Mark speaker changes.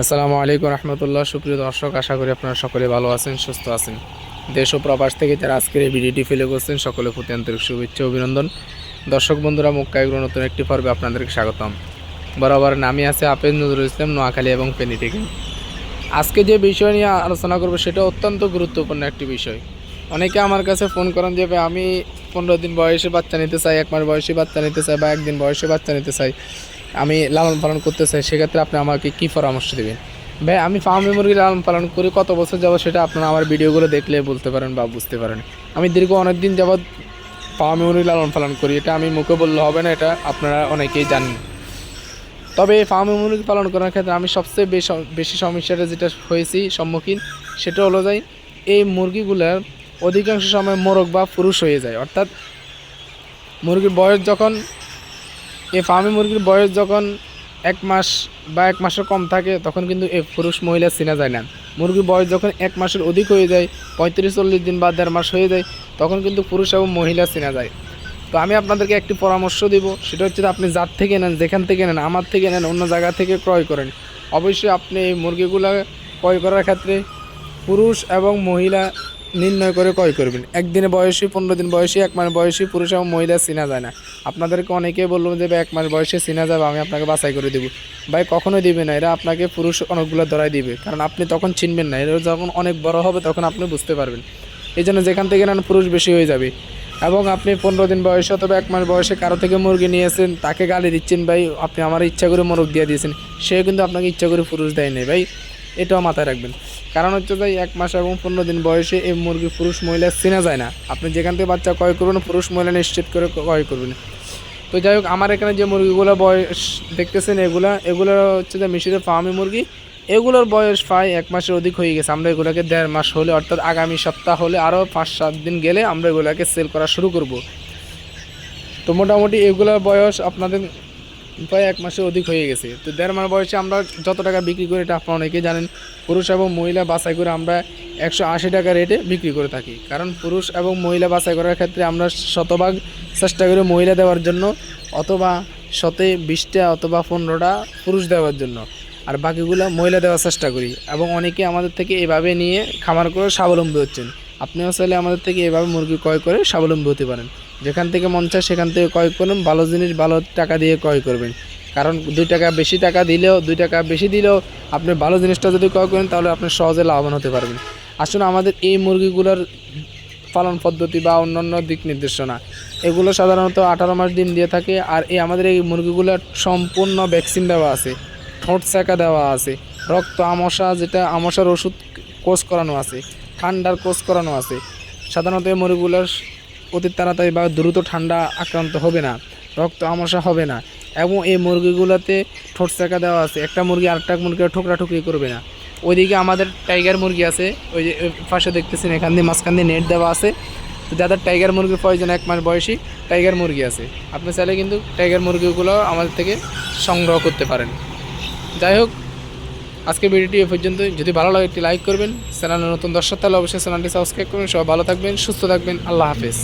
Speaker 1: আসসালামু আলাইকুম রহমতুল্লাহ। সুপ্রিয় দর্শক, আশা করি আপনারা সকলে ভালো আছেন, সুস্থ আছেন। দেশ ও প্রবাস থেকে যারা আজকের এই ভিডিওটি ফেলে করছেন সকলে প্রতি আন্তরিক শুভেচ্ছা অভিনন্দন। দর্শক বন্ধুরা মুক্কা এগুলো নতুন একটি পর্বে আপনাদেরকে স্বাগতম। বরাবর নামে আছে আপেল নজরুল ইসলাম, নোয়াখালী এবং ফেনী থেকে। আজকে যে বিষয় নিয়ে আলোচনা করব, সেটা অত্যন্ত গুরুত্বপূর্ণ একটি বিষয়। অনেকে আমার কাছে ফোন করেন যে আমি পনেরো দিন বয়সে বাচ্চা নিতে চাই, এক মাস বয়সে বাচ্চা নিতে চাই বা একদিন বয়সে বাচ্চা নিতে চাই। আমি লালন পালন করতে চাই, সেক্ষেত্রে আপনি আমাকে কী পরামর্শ দেবেন? ভাই, আমি ফার্মি মুরগি লালন পালন করি, কত বছর যাব সেটা আপনারা আমার ভিডিওগুলো দেখলে বলতে পারেন বা বুঝতে পারেন। আমি দীর্ঘ অনেক দিন যাবৎ ফার্মি মুরগি লালন পালন করি, এটা আমি মুখে বললে হবে না, এটা আপনারা অনেকেই জানেন। তবে এই ফার্মি মুরগি পালন করার ক্ষেত্রে আমি সবচেয়ে বেশি বেশি সমস্যাটা যেটা হয়েছি, সম্মুখীন, সেটা হলো যাই এই মুরগিগুলোর অধিকাংশ সময় মোরগ বা পুরুষ হয়ে যায়। অর্থাৎ মুরগির বয়স যখন এই ফার্মি মুরগির বয়স যখন এক মাস বা এক মাসের কম থাকে, তখন কিন্তু এই পুরুষ মহিলা চেনা যায় না। মুরগির বয়স যখন এক মাসের অধিক হয়ে যায়, পঁয়ত্রিশ, চল্লিশ দিন বা দেড় মাস হয়ে যায়, তখন কিন্তু পুরুষ এবং মহিলা চেনা যায়। তো আমি আপনাদেরকে একটি পরামর্শ দিব, সেটা হচ্ছে আপনি যার থেকে নেন, যেখান থেকে নেন, আমার থেকে নেন, অন্য জায়গা থেকে ক্রয় করেন। অবশ্যই আপনি এই মুরগিগুলো ক্রয় করার ক্ষেত্রে পুরুষ এবং মহিলা নির্ণয় করে ক্রয় করবেন। একদিনে বয়সী, পনেরো দিন বয়সী, এক মাস বয়সী পুরুষ এবং মহিলা চেনা যায় না। আপনাদেরকে অনেকেই বলল যে এক মাস বয়সে চেনা যাবে, আমি আপনাকে বাছাই করে দেবো। ভাই, কখনোই দিবে না। এরা আপনাকে পুরুষ অনেকগুলো ধরাই দিবে, কারণ আপনি তখন চিনবেন না। এরা যখন অনেক বড় হবে, তখন আপনি বুঝতে পারবেন। এই জন্য যেখান থেকে নেন, পুরুষ বেশি হয়ে যাবে। এবং আপনি পনেরো দিন বয়সে অথবা এক মাস বয়সে কারও থেকে মুরগি নিয়েছেন, তাকে গালি দিচ্ছেন, ভাই, আপনি আমার ইচ্ছা করে মোরগ দিয়ে দিয়েছেন। সে কিন্তু আপনাকে ইচ্ছা করে পুরুষ দেয় ভাই, এটাও মাথায় রাখবেন। কারণ হচ্ছে যে এক মাস এবং পনেরো দিন বয়সে এই মুরগি পুরুষ মহিলা চেনা যায় না। আপনি যেখান থেকে বাচ্চা ক্রয় করবেন, পুরুষ মহিলা নিশ্চিত করে ক্রয় করবেন। তো যাই হোক, আমার এখানে যে মুরগিগুলো বয়স দেখতেছেন, এগুলা, এগুলো হচ্ছে যে মিশরের ফার্মি মুরগি। এগুলোর বয়স প্রায় এক মাসের অধিক হয়ে গেছে। আমরা এগুলোকে দেড় মাস হলে, অর্থাৎ আগামী সপ্তাহ হলে আরও পাঁচ সাত দিন গেলে আমরা এগুলোকে সেল করা শুরু করব। তো মোটামুটি এগুলোর বয়স আপনাদের প্রায় এক মাসের অধিক হয়ে গেছে। তো দেড় মাস বয়সে আমরা যত টাকা বিক্রি করি, এটা আপনারা অনেকেই জানেন, পুরুষ এবং মহিলা বাছাই করে আমরা একশো আশি টাকা রেটে বিক্রি করে থাকি। কারণ পুরুষ এবং মহিলা বাছাই করার ক্ষেত্রে আমরা শতভাগ চেষ্টা করি মহিলা দেওয়ার জন্য, অথবা শতে বিশটা অথবা পনেরোটা পুরুষ দেওয়ার জন্য। আর বাকিগুলো মহিলা দেওয়ার চেষ্টা করি। এবং অনেকে আমাদের থেকে এভাবে নিয়ে খামার করে স্বাবলম্বী হচ্ছেন। আপনিও চাইলে আমাদের থেকে এভাবে মুরগি ক্রয় করে স্বাবলম্বী হতে পারেন। যেখান থেকে মন চায় সেখান থেকে ক্রয় করুন, ভালো জিনিস, ভালো টাকা দিয়ে ক্রয় করবেন। কারণ দুই টাকা বেশি টাকা দিলেও, দুই টাকা বেশি দিলেও আপনি ভালো জিনিসটা যদি ক্রয় করেন, তাহলে আপনি সহজে লাভবান হতে পারবেন। আসুন, আমাদের এই মুরগিগুলোর পালন পদ্ধতি বা অন্যান্য দিক নির্দেশনা, এগুলো সাধারণত আঠারো মাস ডিম দিয়ে থাকে, আর এই আমাদের এই মুরগিগুলোর সম্পূর্ণ ভ্যাকসিন দেওয়া আছে, ঠোঁট সেকা দেওয়া আছে, রক্ত আমশা, যেটা আমশার ওষুধ কোর্স করানো আছে। ঠান্ডার কোর্স করানো আছে। সাধারণত এই মুরগিগুলোর অতি তাড়াতাড়ি বা দ্রুত ঠান্ডা আক্রান্ত হবে না, রক্ত আমশা হবে না এবং এই মুরগিগুলোতে ঠোঁট সেকা দেওয়া আছে। একটা মুরগি আরেকটা মুরগি ঠোকরা ঠুকরি করবে না। ওইদিকে আমাদের টাইগার মুরগি আছে, ওই যে পাশে দেখতেছেন, এখান দিয়ে মাঝখান দিয়ে নেট দেওয়া আছে। তো যাদের টাইগার মুরগির প্রয়োজন এক মাস বয়সী, টাইগার মুরগি আছে। আপনি চাইলে কিন্তু টাইগার মুরগিগুলো আমাদের থেকে সংগ্রহ করতে পারেন। যাই হোক আজকের ভিডিওটি এ পর্যন্ত। যদি ভালো লাগে একটি লাইক করবেন। চ্যানেলে নতুন দর্শক তাহলে অবশ্যই চ্যানেলটি সাবস্ক্রাইব করবেন। সবাই ভালো থাকবেন, সুস্থ থাকবেন। আল্লাহ হাফেজ।